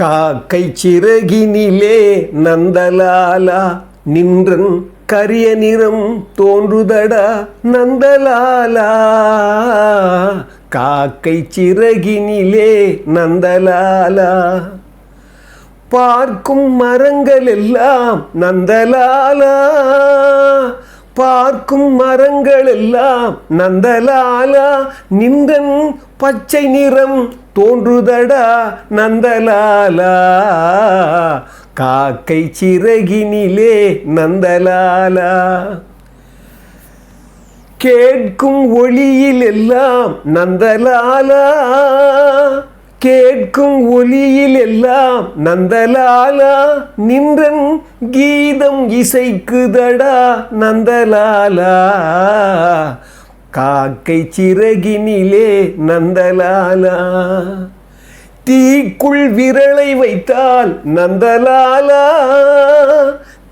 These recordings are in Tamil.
காக்கை சிறகினிலே நந்தலாலா நின்றன் கரிய நிறம் தோன்றுதடா நந்தலாலா. காக்கை சிறகினிலே நந்தலாலா பார்க்கும் மரங்கள் எல்லாம் நந்தலாலா. பார்க்கும் மரங்கள் எல்லாம் நந்தலாலா நின்றன் பச்சை நிறம் தோன்றுதடா நந்தலாலா. காக்கை சிறகினிலே நந்தலாலா. கேட்கும் ஒளியில் எல்லாம் நந்தலாலா. கேட்கும் ஒலியில் எல்லாம் நந்தலாலா. நின்றன் கீதம் இசைக்குதடா நந்தலாலா. காக்கை சிறகினிலே நந்தலாலா. தீக்குள் விரலை வைத்தால் நந்தலாலா.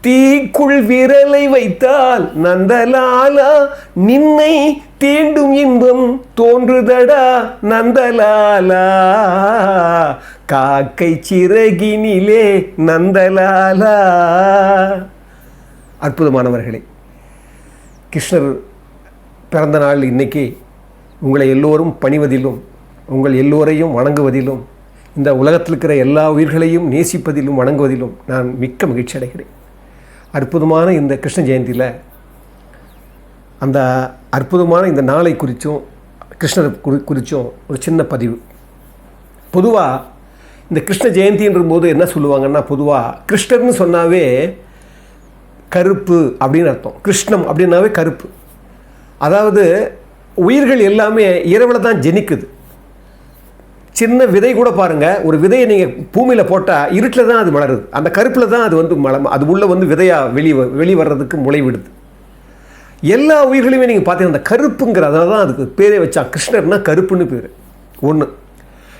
தீக்குள் விரலை வைத்தால் நந்தலாலா நின்னை தீண்டும் இன்பம் தோன்றுதடா நந்தலாலா. காக்கை சிறகினிலே நந்தலாலா. அற்புதமானவர்களே கிருஷ்ணர் பிறந்த நாள் இன்னைக்கு உங்களை எல்லோரும் பணிவதிலும் உங்கள் எல்லோரையும் வணங்குவதிலும் இந்த உலகத்தில் இருக்கிற எல்லா உயிர்களையும் நேசிப்பதிலும் வணங்குவதிலும் நான் மிக்க மகிழ்ச்சி அடைகிறேன் அற்புதமான இந்த கிருஷ்ண ஜெயந்தியில் அந்த அற்புதமான இந்த நாளை குறித்தும் கிருஷ்ணரை குறி குறித்தும் ஒரு சின்ன பதிவு. பொதுவாக இந்த கிருஷ்ண ஜெயந்தின்ற போது என்ன சொல்லுவாங்கன்னா பொதுவாக கிருஷ்ணர்னு சொன்னாவே கருப்பு அப்படின்னு அர்த்தம். கிருஷ்ணம் அப்படின்னாவே கருப்பு. அதாவது உயிர்கள் எல்லாமே இரவில் தான் ஜெனிக்குது. சின்ன விதை கூட பாருங்கள் ஒரு விதையை நீங்கள் பூமியில் போட்டால் இருட்டில் தான் அது மலருது. அந்த கருப்பில் தான் அது வந்து மலம் அது உள்ளே வந்து விதையாக வெளி வெளி வர்றதுக்கு முளைவிடுது. எல்லா உயிர்களையுமே நீங்கள் பார்த்தீங்கன்னா அந்த கருப்புங்கிற அதில் தான் அதுக்கு பேரே வச்சா கிருஷ்ணர்னா கருப்புன்னு பேர். ஒன்று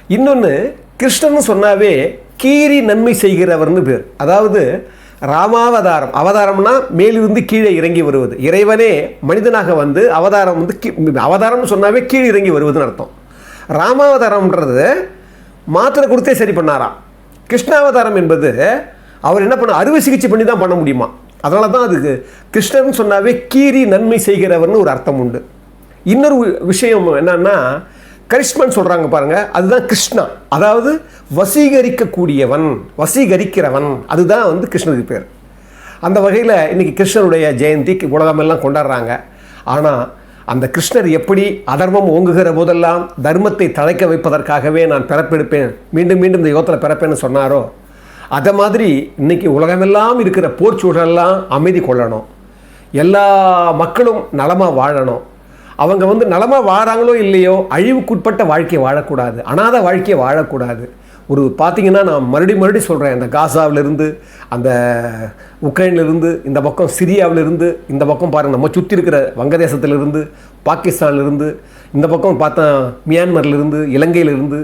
இன்னொன்று கிருஷ்ணன்னு சொன்னாவே கீரி நன்மை செய்கிறவர்னு பேர். அதாவது ராமாவதாரம். அவதாரம்னா மேலிருந்து கீழே இறங்கி வருவது. இறைவனே மனிதனாக வந்து அவதாரம் வந்து கீ- அவதாரம்னு சொன்னாவே கீழே இறங்கி வருவதுன்னு அர்த்தம். ராமாவதாரம்ன்றது மாத்திரை கொடுத்தே சரி பண்ணாராம். கிருஷ்ணாவதாரம் என்பது அவர் என்ன பண்ண அறுவை சிகிச்சை பண்ணி தான் பண்ண முடியுமா? அதனால தான் அதுக்கு கிருஷ்ணன் சொன்னாவே கீரி நன்மை செய்கிறவர்னு ஒரு அர்த்தம் உண்டு. இன்னொரு விஷயம் என்னன்னா கரிஷ்மன் சொல்கிறாங்க பாருங்கள் அதுதான் கிருஷ்ணா. அதாவது வசீகரிக்கக்கூடியவன் வசீகரிக்கிறவன். அதுதான் வந்து கிருஷ்ணருக்கு பேர். அந்த வகையில் இன்றைக்கி கிருஷ்ணனுடைய ஜெயந்தி உலகமெல்லாம் கொண்டாடுறாங்க. ஆனால் அந்த கிருஷ்ணர் எப்படி அதர்மம் ஓங்குகிற போதெல்லாம் தர்மத்தை தழைக்க வைப்பதற்காகவே நான் பிறப்பெடுப்பேன் மீண்டும் மீண்டும் இந்த யுகத்தில் பிறப்பேன்னு சொன்னாரோ? அதை மாதிரி இன்னைக்கு உலகமெல்லாம் இருக்கிற போர் சூழலெல்லாம் அமைதி கொள்ளணும். எல்லா மக்களும் நலமாக வாழணும். அவங்க வந்து நலமாக வாழறாங்களோ இல்லையோ அழிவுக்குட்பட்ட வாழ்க்கையை வாழக்கூடாது. அனாத வாழ்க்கையை வாழக்கூடாது. ஒரு பார்த்திங்கன்னா நான் மறுபடியும் மறுபடியும் சொல்கிறேன் அந்த காசாவிலிருந்து அந்த உக்ரைன்லேருந்து இந்த பக்கம் சிரியாவிலிருந்து இந்த பக்கம் பாருங்கள் நம்ம சுற்றி இருக்கிற வங்கதேசத்திலிருந்து பாகிஸ்தான்லேருந்து இந்த பக்கம் பார்த்தா மியான்மர்லேருந்து இலங்கையிலிருந்து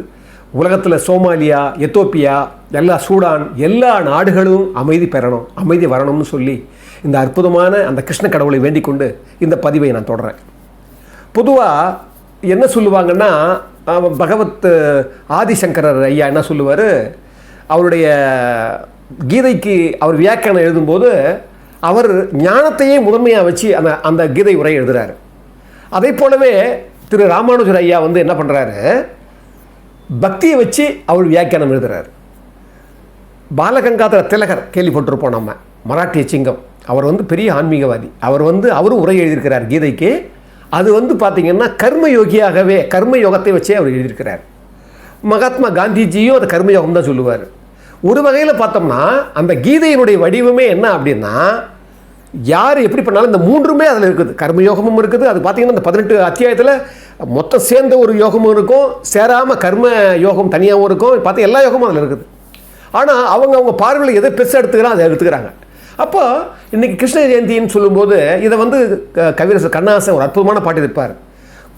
உலகத்தில் சோமாலியா எத்தோப்பியா எல்லா சூடான் எல்லா நாடுகளும் அமைதி பெறணும் அமைதி வரணும்னு சொல்லி இந்த அற்புதமான அந்த கிருஷ்ண கடவுளை வேண்டிக் கொண்டு இந்த பதிவை நான் தொடர்கிறேன் பொதுவாக என்ன சொல்லுவாங்கன்னா பகவத் ஆதிசங்கரர் ஐயா என்ன சொல்லுவார்? அவருடைய கீதைக்கு அவர் வியாக்கியானம் எழுதும்போது அவர் ஞானத்தையே முதன்மையாக வச்சு அந்த அந்த கீதை உரை எழுதுறாரு. அதே போலவே திரு ராமானுஜர் ஐயா வந்து என்ன பண்ணுறாரு பக்தியை வச்சு அவர் வியாக்கியானம் எழுதுறாரு. பாலகங்காதர திலகர் கேள்விப்பட்டிருப்போம் நம்ம மராட்டிய சிங்கம். அவர் வந்து பெரிய ஆன்மீகவாதி. அவர் வந்து அவரும் உரை எழுதியிருக்கிறார் கீதைக்கு. அது வந்து பார்த்திங்கன்னா கர்ம யோகியாகவே கர்ம யோகத்தை வச்சே அவர் எழுதியிருக்கிறார். மகாத்மா காந்திஜியும் அந்த கர்மயோகம் தான் சொல்லுவார். ஒரு வகையில் பார்த்தோம்னா அந்த கீதையினுடைய வடிவமே என்ன அப்படின்னா யார் எப்படி பண்ணாலும் இந்த மூன்றுமே அதில் இருக்குது. கர்மயோகமும் இருக்குது. அது பார்த்தீங்கன்னா இந்த பதினெட்டு அத்தியாயத்தில் மொத்தம் சேர்ந்த ஒரு யோகமும் இருக்கும். சேராமல் கர்ம யோகம் தனியாகவும் இருக்கும் பார்த்தா எல்லா யோகமும் அதில் இருக்குது. ஆனால் அவங்க அவங்க பார்வையில் எதை பெருசாக எடுத்துக்கிறாங்க அதை எடுத்துக்கிறாங்க. அப்போ இன்னைக்கு கிருஷ்ண ஜெயந்தின்னு சொல்லும்போது இதை வந்து க- கவிரசர் கண்ணாசன் ஒரு அற்புதமான பாட்டு இருப்பார்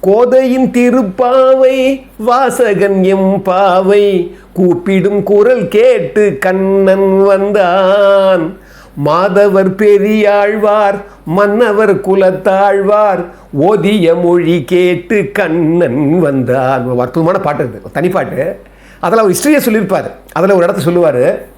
கோதையின் திருப்பாவை வாசகன் எம் பாவை கூப்பிடும் குரல் கேட்டு கண்ணன் வந்தான். மாதவர் பெரியாழ்வார் மன்னவர் குலத்தாழ்வார் ஓதிய மொழி கேட்டு கண்ணன் வந்தான். ஒரு அற்புதமான பாட்டு இருக்குது தனிப்பாட்டு அதில் அவர் ஹிஸ்டரியை சொல்லியிருப்பார். அதில் ஒரு இடத்த சொல்லுவார்.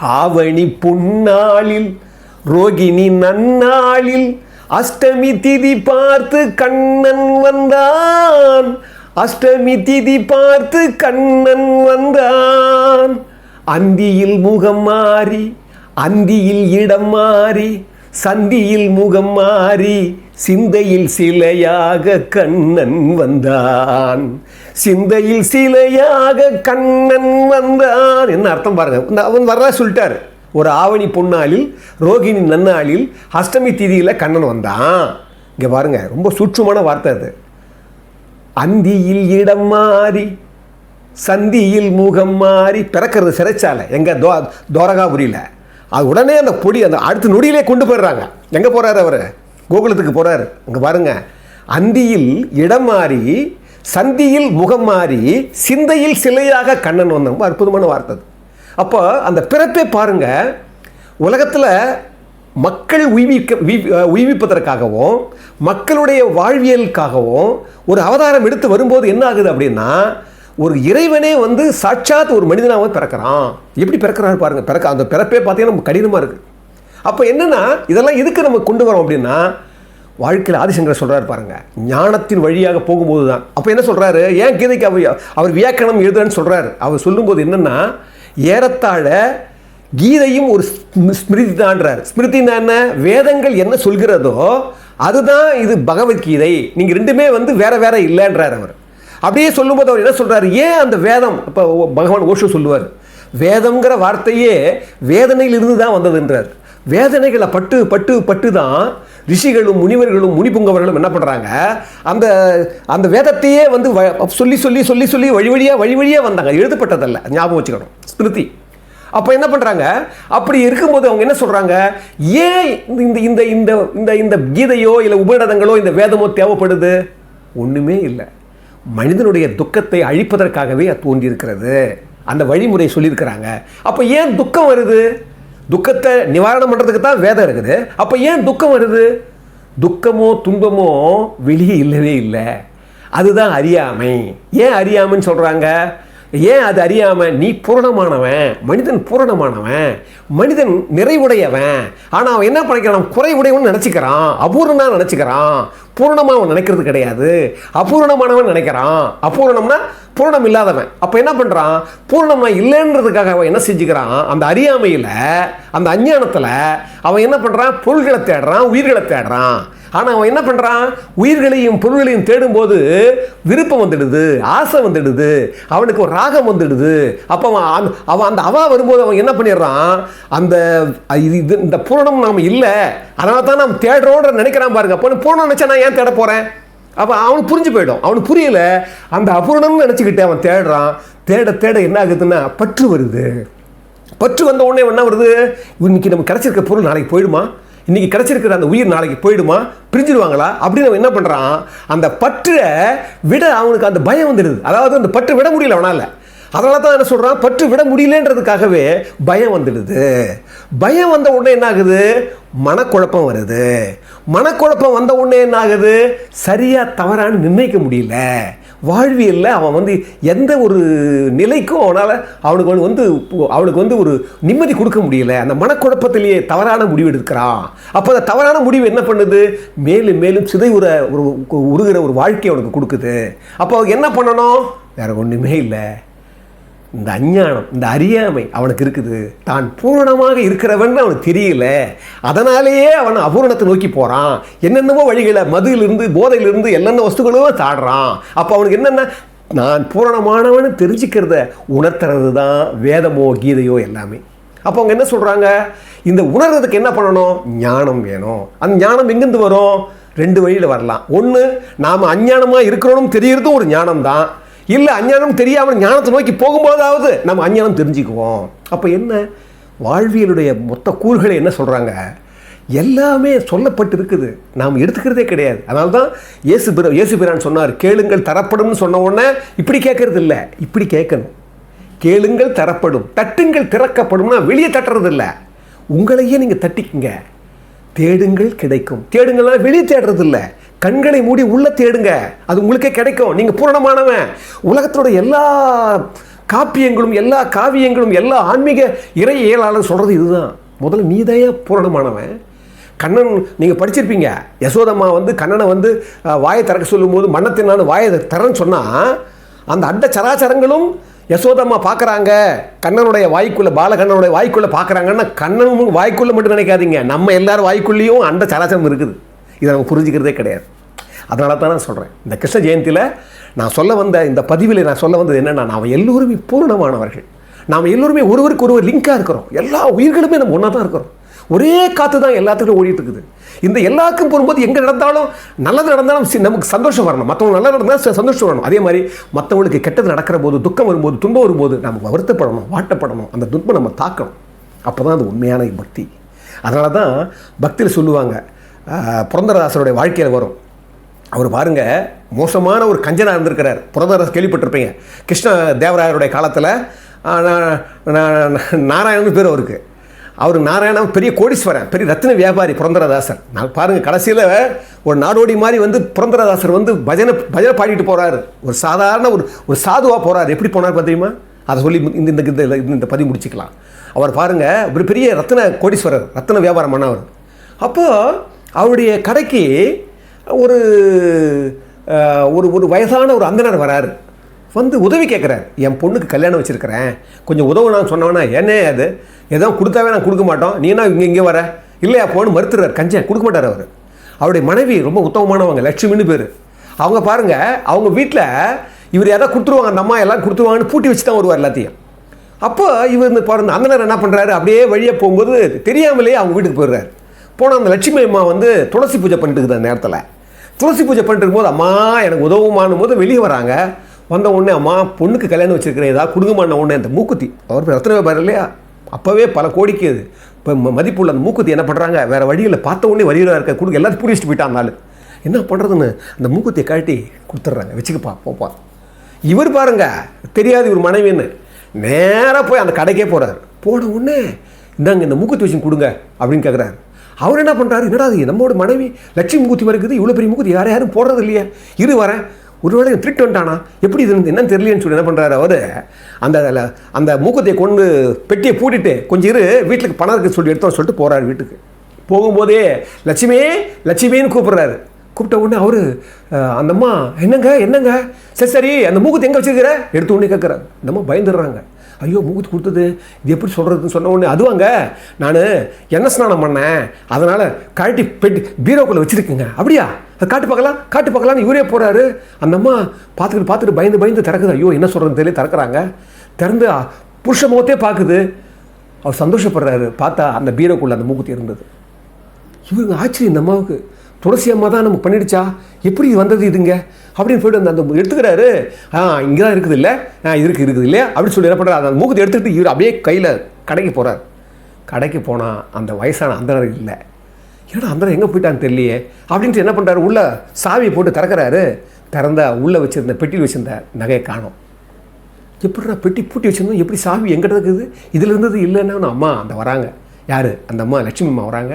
ஆவணி பொன்னாளில் ரோகிணி நன்னாளில் அஷ்டமி திதி பார்த்து கண்ணன் வந்தான். அஷ்டமி திதி பார்த்து கண்ணன் வந்தான். அந்தியில் முகம் மாறி அந்தியில் இடம் மாறி சந்தியில் முகம் மாறி சிந்தையில் சிலையாக கண்ணன் வந்தான். சிந்தையில் சிலையாக கண்ணன் வந்தான் என்ன அர்த்தம் பாருங்க. இந்த அவன் வர்றா சொல்லிட்டாரு. ஒரு ஆவணி பொன்னாளில் ரோகிணி நன்னாளில் அஷ்டமி திதியில் கண்ணன் வந்தான். இங்கே பாருங்க ரொம்ப சுற்றுமான வார்த்தை அது. அந்தியில் இடம் மாறி சந்தியில் முகம் மாறி பிறக்கிறது சிறைச்சாலை. எங்கே தோ தோரகாபுரியில். அது உடனே அந்த பொடி அந்த அடுத்த நொடியிலே கொண்டு போயிடுறாங்க. எங்கே போகிறாரு அவர்? கோகுலத்துக்கு போகிறாரு அங்கே பாருங்க அந்தியில் இடம் மாறி சந்தியில் முகம் மாறி சிந்தையில் சிலையாக கண்ணன் வந்த ரொம்ப அற்புதமான வார்த்தை அப்போ அந்த பிறப்பே பாருங்க உலகத்தில் மக்கள் உய்விக்க உய்விப்பதற்காகவும் மக்களுடைய வாழ்வியலுக்காகவும் ஒரு அவதாரம் எடுத்து வரும்போது என்ன ஆகுது அப்படின்னா ஒரு இறைவனே வந்து சாட்சாத் ஒரு மனிதனாக பிறக்கிறான். எப்படி பிறக்கிறாரு பாருங்க பிறக்க அந்த பிறப்பே பார்த்தீங்கன்னா நம்ம கடினமாக இருக்குது அப்போ என்னன்னா இதெல்லாம் எதுக்கு நம்ம கொண்டு வரோம் அப்படின்னா வாழ்க்கையில் ஆதிசங்கர் சொல்கிறார் பாருங்க ஞானத்தின் வழியாக போகும்போது தான் அப்போ என்ன சொல்கிறாரு ஏன் கீதைக்கு அவர் அவர் வியாக்கணம் எழுதுறேன்னு சொல்கிறார் அவர் சொல்லும்போது என்னென்னா ஏறத்தாழ கீதையும் ஒரு ஸ்மிருதி தான்றார் ஸ்மிருதினா என்ன? வேதங்கள் என்ன சொல்கிறதோ அதுதான் இது பகவத்கீதை. நீங்கள் ரெண்டுமே வந்து வேற வேற இல்லைன்றார் அவர். அப்படியே சொல்லும்போது அவர் என்ன சொல்கிறார் ஏன் அந்த வேதம்? இப்போ பகவான் ஓஷோ சொல்லுவார். வேதம்ங்கிற வார்த்தையே வேதனையிலிருந்து தான் வந்ததுன்றார். வேதனைகளை பட்டு பட்டு பட்டு தான் ரிஷிகளும் முனிவர்களும் முனிபுங்கவர்களும் என்ன பண்ணுறாங்க அந்த அந்த வேதத்தையே வந்து வ- சொல்லி சொல்லி சொல்லி சொல்லி வழி வழியாக வழி வழியாக வந்தாங்க. எழுதப்பட்டதல்ல. ஞாபகம் வச்சுக்கணும். ஸ்மிருதி அப்போ என்ன பண்ணுறாங்க அப்படி இருக்கும்போது அவங்க என்ன சொல்கிறாங்க ஏன் இந்த இந்த இந்த இந்த இந்த கீதையோ இல்லை உபநிடதங்களோ இந்த வேதமோ தேவைப்படுது? ஒன்றுமே இல்லை. மனிதனுடைய துக்கத்தை அழிப்பதற்காகவே அது தோன்றியிருக்கிறது. அந்த வழிமுறை சொல்லியிருக்கிறாங்க. அப்போ ஏன் துக்கம் வருது? துக்கத்தை நிவாரணம் பண்ணுறதுக்கு தான் வேதம் இருக்குது. அப்போ ஏன் துக்கம் வருது? துக்கமோ துன்பமோ வெளியே இல்லவே இல்லை. அதுதான் அறியாமை. ஏன் அறியாமைன்னு சொல்கிறாங்க ஏன் அது அறியாமல் நீ பூரணமானவன் மனிதன் பூரணமானவன் மனிதன் நிறைவுடையவன். ஆனால் அவன் என்ன பண்ணிக்கிறான் குறைவுடையவன் நினச்சிக்கிறான். அபூர்ணனாக நினச்சிக்கிறான். பூரணமாக அவன் நினைக்கிறது கிடையாது. அபூரணமானவன் நினைக்கிறான். அபூரணம்னா பூரணம் இல்லாதவன். அப்போ என்ன பண்ணுறான் பூரணமாக இல்லைன்றதுக்காக அவன் என்ன செஞ்சுக்கிறான்? அந்த அறியாமையில் அந்த அஞ்ஞானத்தில் அவன் என்ன பண்ணுறான் பொருள்களை தேடுறான் உயிர்களை தேடுறான். ஆனால் அவன் என்ன பண்ணுறான் உயிர்களையும் பொருள்களையும் தேடும்போது விருப்பம் வந்துடுது ஆசை வந்துடுது அவனுக்கு ஒரு ராகம் வந்துடுது. அப்போ அவன் அவன் அந்த அவா வரும்போது அவன் என்ன பண்ணிடுறான்? அந்த இது இது இந்த பூரணம் நாம் இல்லை. அதனால தான் நாம் தேடுறோன்ற நினைக்கிறான் பாருங்க. அப்போ பூரணம் நினச்சா நான் ஏன் தேட போகிறேன் அப்போ அவனுக்கு புரிஞ்சு போயிடும். அவனுக்கு புரியல. அந்த அபூரணம்னு நினச்சிக்கிட்டு அவன் தேடுறான். தேட தேட என்ன ஆகுதுன்னா பற்று வருது. பற்று வந்த உடனே என்ன வருது? இன்னைக்கு நம்ம கிடச்சிருக்க பொருள் நாளைக்கு போயிடுமா? இன்னைக்கு கிடச்சிருக்கிற அந்த உயிர் நாளைக்கு போயிடுமா? பிரிஞ்சிடுவாங்களா? அப்படின்னு அவன் என்ன பண்ணுறான் அந்த பற்றை விட அவனுக்கு அந்த பயம் வந்துடுது. அதாவது அந்த பற்று விட முடியல அவனால். அதனால தான் என்ன சொல்கிறான் பற்று விட முடியலன்றதுக்காகவே பயம் வந்துடுது. பயம் வந்த உடனே என்ன ஆகுது? மனக்குழப்பம் வருது. மனக்குழப்பம் வந்த உடனே என்ன ஆகுது? சரியாக தவறான்னு நிர்ணயிக்க முடியல. வாழ்வியலில் அவன் வந்து எந்த ஒரு நிலைக்கும் அவனால் அவனுக்கு வந்து- வந்து அவனுக்கு வந்து ஒரு நிம்மதி கொடுக்க முடியல. அந்த மனக்குழப்பத்திலேயே தவறான முடிவு எடுக்கிறான். அப்போ அந்த தவறான முடிவு என்ன பண்ணுது? மேலும் மேலும் சிதைவுற ஒரு உருகிற ஒரு வாழ்க்கையை அவனுக்கு கொடுக்குது. அப்போ அவன் என்ன பண்ணணும்? வேறு ஒன்றுமே இல்லை. இந்த அஞ்ஞானம் இந்த அறியாமை அவனுக்கு இருக்குது. தான் பூரணமாக இருக்கிறவன் அவனுக்கு தெரியல. அதனாலேயே அவன் அபூரணத்தை நோக்கி போகிறான் என்னென்னவோ வழிகளை மதுவிலிருந்து போதையிலிருந்து என்னென்ன வஸ்துகளோ தாடுறான். அப்போ அவனுக்கு என்னென்ன? நான் பூரணமானவன்னு தெரிஞ்சுக்கிறத உணர்த்துறது தான் வேதமோ கீதையோ எல்லாமே. அப்போ அவங்க என்ன சொல்கிறாங்க இந்த உணர்றதுக்கு என்ன பண்ணணும்? ஞானம் வேணும். அந்த ஞானம் எங்கேருந்து வரும்? ரெண்டு வழியில் வரலாம். ஒன்று நாம் அஞ்ஞானமாக இருக்கிறோன்னு தெரியறதும் ஒரு ஞானம் தான் இல்லை அஞ்ஞானம் தெரியாமல் ஞானத்தை நோக்கி போகும்போதாவது நம்ம அஞ்ஞானம் தெரிஞ்சுக்குவோம். அப்போ என்ன? வாழ்வியலுடைய மொத்த கூறுகளை என்ன சொல்கிறாங்க எல்லாமே சொல்லப்பட்டு இருக்குது நாம் எடுத்துக்கிறதே கிடையாது. அதனால தான் இயேசு பிர இயேசு பிரான் சொன்னார் கேளுங்கள் தரப்படும்னு சொன்ன உடனே இப்படி கேட்கறது இல்லை. இப்படி கேட்கணும். கேளுங்கள் தரப்படும். தட்டுங்கள் திறக்கப்படும்னா வெளியே தட்டுறது இல்லை. உங்களையே நீங்கள் தட்டிக்குங்க. தேடுங்கள் கிடைக்கும். தேடுங்கள்னா வெளியே தேடுறது இல்லை. கண்களை மூடி உள்ள தேடுங்க. அது உங்களுக்கே கிடைக்கும். நீங்கள் பூரணமானவன். உலகத்தோட எல்லா காப்பியங்களும் எல்லா காவியங்களும் எல்லா ஆன்மீக இறை இயலாளர் சொல்கிறது இதுதான். முதல்ல நீதைய பூரணமானவன். கண்ணன் நீங்கள் படிச்சிருப்பீங்க. யசோதம்மா வந்து கண்ணனை வந்து வாயை திறக்க சொல்லும்போது மன்னத்தினாலும் வாயை திறன்னு சொன்னால் அந்த அண்ட சராச்சரங்களும் யசோதம்மா பார்க்குறாங்க கண்ணனுடைய வாய்க்குள்ளே பாலகண்ணனுடைய வாய்க்குள்ளே பார்க்குறாங்கன்னா கண்ணனும் வாய்க்குள்ளே மட்டும் நினைக்காதீங்க. நம்ம எல்லாரும் வாய்க்குள்ளேயும் அண்ட சராச்சரம் இருக்குது. இதை நம்ம புரிஞ்சுக்கிறதே கிடையாது. அதனால தான் நான் சொல்கிறேன் இந்த கிருஷ்ண ஜெயந்தியில் நான் சொல்ல வந்த இந்த பதிவில் நான் சொல்ல வந்தது என்னென்னா நாம் எல்லோருமே பூரணமானவர்கள். நாம் எல்லோருமே ஒருவருக்கு ஒருவர் லிங்காக இருக்கிறோம். எல்லா உயிர்களுமே நம்ம ஒன்றா தான் இருக்கிறோம். ஒரே காற்று தான் எல்லாத்துக்கும் ஓடிட்டு இருக்குது இந்த எல்லாருக்கும் போகும்போது எங்கே நடந்தாலும் நல்லது நடந்தாலும் நமக்கு சந்தோஷம் வரணும். மற்றவங்க நல்லது நடந்தால் ச- சந்தோஷம் வரணும். அதே மாதிரி மற்றவங்களுக்கு கெட்டது நடக்கிற போது துக்கம் வரும்போது துன்பம் வரும்போது நம்ம வருத்தப்படணும் வாட்டப்படணும். அந்த துன்பம் நம்ம தாக்கணும். அப்போ தான் அது உண்மையான பக்தி. அதனால தான் பக்தியில் சொல்லுவாங்க புரந்தரதாசருடைய வாழ்க்கையில் வரும். அவர் பாருங்கள் மோசமான ஒரு கஞ்சனாக இருந்திருக்கிறார். புரந்தரதாஸ் கேள்விப்பட்டிருப்பீங்க. கிருஷ்ண தேவராயருடைய காலத்தில் நாராயணன் பேர் அவருக்கு. அவர் நாராயணன் பெரிய கோடீஸ்வரன் பெரிய ரத்தின வியாபாரி புரந்தரதாசர். நான் பாருங்கள் கடைசியில் ஒரு நாடோடி மாதிரி வந்து புரந்தரதாசர் வந்து பஜனை பஜனை பாடிட்டு போகிறாரு ஒரு சாதாரண ஒரு ஒரு சாதுவாக போகிறார் எப்படி போனார் பார்த்தீங்களா அதை சொல்லி இந்த இந்த இந்த இந்த பதிவு முடிச்சுக்கலாம். அவர் பாருங்கள் ஒரு பெரிய ரத்ன கோடீஸ்வரர் ரத்தின வியாபாரம் பண்ணவர். அப்போது அவருடைய கடைக்கு ஒரு ஒரு ஒரு வயசான ஒரு அந்தனர் வராரு. வந்து உதவி கேட்குறாரு என் பொண்ணுக்கு கல்யாணம் வச்சுருக்கிறேன். கொஞ்சம் உதவு நான் சொன்னவனா என்ன அது? ஏதோ கொடுத்தாவே நான் கொடுக்க மாட்டோம். நீ என்ன இங்கே இங்கே வர? இல்லையா போன்னு மறுத்துறாரு. கஞ்சன். கொடுக்க மாட்டார் அவர். அவருடைய மனைவி ரொம்ப உத்தமமானவங்க லட்சுமின்னு பேர். அவங்க பாருங்க அவங்க வீட்டில் இவர் எதாவது கொடுத்துருவாங்க அந்த அம்மா எல்லாம் கொடுத்துருவாங்கன்னு பூட்டி வச்சு தான் வருவார் எல்லாத்தையும். அப்போ இவர் இந்த பாருங்க அந்தனர் என்ன பண்ணுறாரு அப்படியே வழியாக போகும்போது தெரியாமலேயே அவங்க வீட்டுக்கு போயிடுறாரு. போனால் அந்த லட்சுமி அம்மா வந்து துளசி பூஜை பண்ணிட்டு இருக்குது அந்த நேரத்தில். துளசி பூஜை பண்ணிட்டு இருக்கும்போது அம்மா எனக்கு உதவுமானும் போது வெளியே வராங்க. வந்த உடனே அம்மா பொண்ணுக்கு கல்யாணம் வச்சிருக்கிறேன் ஏதாவது கொடுங்கமான உடனே அந்த மூக்குத்தி. அவர் பேர் ரத்ன வியாபாரம் இல்லையா? அப்போவே பல கோடிக்கு அது. இப்போ ம- மதிப்புள்ள அந்த மூக்குத்தி என்ன பண்ணுறாங்க வேறு வழியில் பார்த்த உடனே வழியில் இருக்க கொடுக்க எல்லாத்தையும் பிடிச்சிட்டு போயிட்டான் என்ன பண்ணுறதுன்னு அந்த மூக்குத்தியை கழட்டி கொடுத்துட்றாங்க. வச்சுக்கப்பா போப்பா. இவர் பாருங்க தெரியாது இவர் மனைவின்னு. நேராக போய் அந்த கடைக்கே போகிறார் போன உடனே இந்தாங்க இந்த மூக்குத்தி வச்சு கொடுங்க அப்படின்னு கேட்குறாரு அவர் என்ன பண்ணுறாரு என்னடா இது? நம்மளோட மனைவி லட்சுமி மூக்குத்தி இருக்குது. இவ்வளோ பெரிய மூக்குத்தி யாரும் யாரும் போடுறது இல்லையா. இரு வரேன். ஒருவேளை இவன் திருட்டு வந்துட்டானா? எப்படி இது என்னன்னு தெரியலன்னு சொல்லி என்ன பண்ணுறாரு அவர்? அந்த அந்த மூக்கத்தை கொண்டு பெட்டியை பூட்டிட்டு கொஞ்சம் இரு வீட்டுக்கு பணம் இருக்கு சொல்லி எடுத்தோம் சொல்லிட்டு போகிறாரு வீட்டுக்கு. போகும்போதே லட்சுமி லட்சுமின்னு கூப்பிட்றாரு. கூப்பிட்ட உடனே அவர் அந்த அம்மா என்னங்க என்னங்க? சரி சரி அந்த மூக்கத்தை எங்கே வச்சுருக்கிற? எடுத்த உடனே கேட்குறாரு இந்த அம்மா பயந்துடுறாங்க. ஐயோ மூக்குத்தி கொடுத்தது. இது எப்படி சொல்கிறதுன்னு சொன்ன உடனே அதுவாங்க. நான் என்ன ஸ்நானம் பண்ணேன்? அதனால் கழட்டி பெட்டி பீரோக்குள்ளே வச்சுருக்குங்க. அப்படியா? அது காட்டு பார்க்கலாம் காட்டு பார்க்கலான்னு இவரே போகிறாரு அந்த அம்மா பார்த்துக்கிட்டு பார்த்துட்டு பயந்து பயந்து திறக்குது. ஐயோ என்ன சொல்கிறதுன்னு தெரியல திறக்கிறாங்க. திறந்து புருஷ முகத்தே பார்க்குது. அவர் சந்தோஷப்படுறாரு. பார்த்தா அந்த பீரோக்குள்ளே அந்த மூக்குத்தி இருந்தது. இவருங்க ஆச்சரியம் இந்த அம்மாவுக்கு. துளசி அம்மா தான் நமக்கு பண்ணிடுச்சா? எப்படி இது வந்தது இதுங்க? அப்படின்னு போயிட்டு அந்த அந்த எடுத்துக்கிறாரு. ஆ இங்கே தான் இருக்குது இல்லை? ஆ இருக்கு இருக்குது இல்லையா? அப்படின்னு சொல்லி என்ன பண்ணுறாரு அந்த மூக்கத்தை எடுத்துக்கிட்டு இவர் அப்படியே கையில் கடைக்கு போகிறார் கடைக்கு போனால் அந்த வயசான அந்தனர் இல்லை. ஏன்னா அந்தனர் எங்கே போயிட்டான்னு தெரியலையே. அப்படின்ட்டு என்ன பண்ணுறாரு உள்ளே சாவியை போட்டு திறக்கறாரு. திறந்தா உள்ளே வச்சுருந்த பெட்டியில் வச்சுருந்த நகையை காணும். எப்படிடா பெட்டி பூட்டி வச்சிருந்தோம்? எப்படி சாவி எங்கிட்ட இருக்குது? இதில் இருந்தது இல்லைன்னா அம்மா அந்த வராங்க. யார்? அந்த அம்மா லட்சுமி அம்மா வராங்க.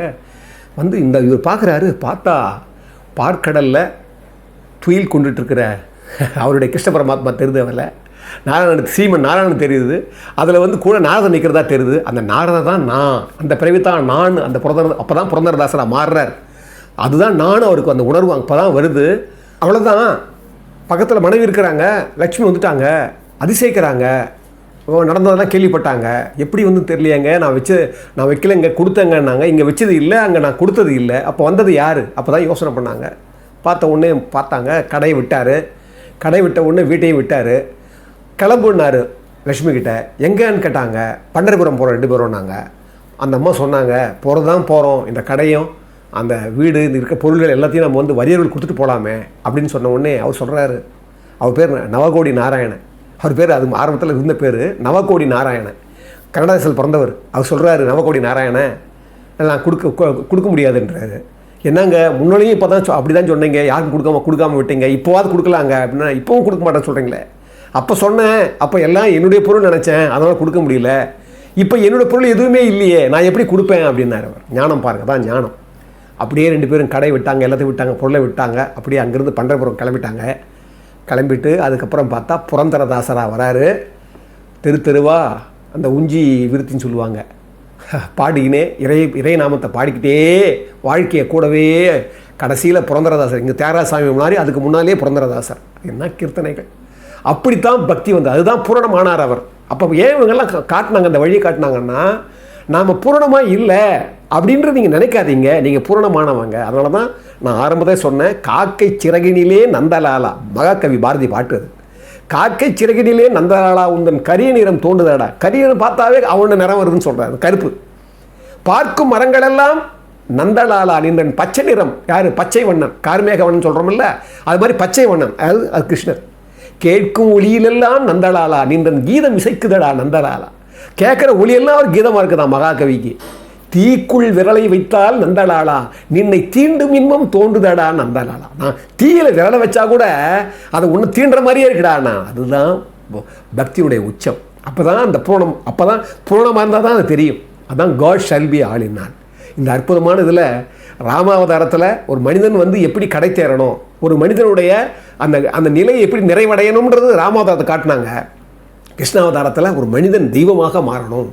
வந்து இந்த இவர் பார்க்குறாரு பார்த்தா பார்க்கடலில் துயில் கொண்டுட்டுருக்கிற அவருடைய கிருஷ்ண பரமாத்மா தெரியுது அவரில். நாராயணன் சீமன் நாராயணன் தெரியுது. அதில் வந்து கூட நாரதன் நிற்கிறதா தெரியுது. அந்த நாரதன் தான் நான். அந்த பிறவி தான் நான். அந்த புரதர் அப்போ தான் புரந்தரதாசனாக மாறுறார். அதுதான் நானும் அவருக்கு அந்த உணர்வு. அப்போ தான் வருது. அவ்வளோதான் பக்கத்தில் மனைவி இருக்கிறாங்க. லட்சுமி வந்துட்டாங்க. அதிசயிக்கிறாங்க. நடந்ததெல்லாம் கேள்விப்பட்டாங்க. எப்படி வந்து தெரியலையாங்க. நான் வச்சு நான் வைக்கலைங்க கொடுத்தேங்கன்னாங்க. இங்கே வச்சது இல்லை அங்கே நான் கொடுத்தது இல்லை. அப்போ வந்தது யார்? அப்போ தான் யோசனை பண்ணாங்க. பார்த்த உடனே பார்த்தாங்க கடையை விட்டார். கடை விட்ட உடனே வீட்டையும் விட்டார். கிளம்புனார் லட்சுமி எங்கேன்னு கேட்டாங்க பண்டரிபுரம் போகிறோம் ரெண்டு பேரும் நாங்கள் அந்த அம்மா சொன்னாங்க போகிறது தான் போகிறோம் இந்த கடையும் அந்த வீடு இந்த இருக்க பொருள்கள் எல்லாத்தையும் நம்ம வந்து வரியர்கள் கொடுத்துட்டு போகலாமே அப்படின்னு சொன்ன உடனே அவர் சொல்கிறாரு அவர் பேர் நவகோடி நாராயணன். அவர் பேர் அது ஆரம்பத்தில் இருந்த பேர் நவகோடி நாராயணன். கனடாசில் பிறந்தவர். அவர் சொல்கிறாரு நவகோடி நாராயணன் நான் கொடுக்க கொ- கொடுக்க முடியாதுன்றாரு. என்னங்க முன்னாலேயும் இப்போ தான் அப்படி தான் சொன்னீங்க. யாருக்கும் கொடுக்காம கொடுக்காம விட்டீங்க. இப்போவாது கொடுக்கலாங்க. அப்படின்னா இப்போவும் கொடுக்க மாட்டேன்னு சொல்கிறீங்களே அப்போ சொன்னேன். அப்போ எல்லாம் என்னுடைய பொருள் நினச்சேன். அதனால் கொடுக்க முடியல. இப்போ என்னுடைய பொருள் எதுவுமே இல்லையே. நான் எப்படி கொடுப்பேன்? அப்படின்னாரு அவர். ஞானம் பாருங்க தான் ஞானம். அப்படியே ரெண்டு பேரும் கடை விட்டாங்க எல்லாத்தையும் விட்டாங்க பொருளை விட்டாங்க. அப்படியே அங்கேருந்து பண்டபுரம் கிளம்பிட்டாங்க. கிளம்பிட்டு அதுக்கப்புறம் பார்த்தா புரந்தரதாசராக வராரு. தெரு தெருவா அந்த உஞ்சி விருத்தின்னு சொல்லுவாங்க. பாடிக்கினே இறை இறை நாமத்தை பாடிக்கிட்டே வாழ்க்கையை கூடவே கடைசியில் புரந்தரதாசர். இங்கே தியாகராசாமி முன்னாடி அதுக்கு முன்னாலே புரந்தரதாசர். என்ன கீர்த்தனைகள். அப்படித்தான் பக்தி வந்து அதுதான் பூரணமானார் அவர். அப்போ ஏன் இவங்கெல்லாம் காட்டினாங்க அந்த வழியை காட்டினாங்கன்னா நாம் பூரணமாக இல்லை. அப்படின்றது நீங்கள் நினைக்காதீங்க. நீங்கள் பூரணமானவங்க. அதனால தான் நான் ஆரம்பத்தை சொன்னேன் காக்கை சிறகினிலே நந்தலாலா. மகாகவி பாரதி பாட்டு அது. காக்கை சிறகினிலே நந்தலாலா உந்தன் கரிய நிறம் தோண்டுதடா கரிய நிறம் பார்த்தாவே அவனோட நிறம் வருதுன்னு சொல்கிறார் கருப்பு. பார்க்கும் மரங்களெல்லாம் நந்தலாலா நின்றன் பச்சை நிறம். யார்? பச்சை வண்ணன். கார்மேகவண்ணன் சொல்கிறோம்ல அது மாதிரி பச்சை வண்ணன். அது அது கிருஷ்ணர். கேட்கும் ஒளியிலெல்லாம் நந்தலாலா. நின்றன் கீதம் இசைக்குதடா நந்தலாலா. கேட்குற ஒளியெல்லாம் ஒரு கீதமாக இருக்குதான் மகாகவிக்கு? தீக்குள் விரலை வைத்தால் நந்தலாளா. நின்னை தீண்டும் இன்பம் தோன்றுதடா நந்தலாளா. நான் தீயில விரலை வச்சா கூட அதை ஒன்று தீண்டுற மாதிரியே இருக்குடா அதுதான் பக்தியுடைய உச்சம். அப்போ தான் அந்த பூரணம் அப்போ தான் பூரணமாக இருந்தால் தான் அது தெரியும். அதான் காட் ஷால் பி இந்த அற்புதமான இதில் ராமாவதாரத்தில் ஒரு மனிதன் வந்து எப்படி கடை தேரணும் ஒரு மனிதனுடைய அந்த அந்த நிலையை எப்படி நிறைவடையணுன்றது ராமாவதாரத்தை காட்டினாங்க. கிருஷ்ணாவதாரத்தில் ஒரு மனிதன் தெய்வமாக மாறணும்.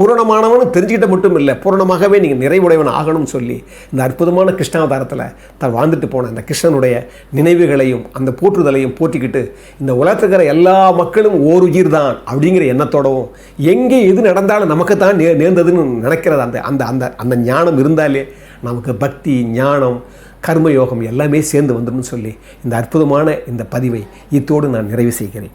பூரணமானவனும் தெரிஞ்சுக்கிட்ட மட்டும் இல்லை பூரணமாகவே நீங்கள் நிறைவுடையவன் ஆகணும்னு சொல்லி இந்த அற்புதமான கிருஷ்ணாவதாரத்தில் தான் வாழ்ந்துட்டு போன அந்த கிருஷ்ணனுடைய நினைவுகளையும் அந்த போற்றுதலையும் போற்றிக்கிட்டு இந்த உலகத்துக்கிற இருக்கிற எல்லா மக்களும் ஓர் உயிர் தான் அப்படிங்கிற எண்ணத்தோடவும் எங்கே எது நடந்தாலும் நமக்கு தான் நே நேர்ந்ததுன்னு நினைக்கிறது அந்த அந்த அந்த அந்த ஞானம் இருந்தாலே நமக்கு பக்தி ஞானம் கர்மயோகம் எல்லாமே சேர்ந்து வந்துடும் சொல்லி இந்த அற்புதமான இந்த பதிவை இத்தோடு நான் நிறைவு செய்கிறேன்.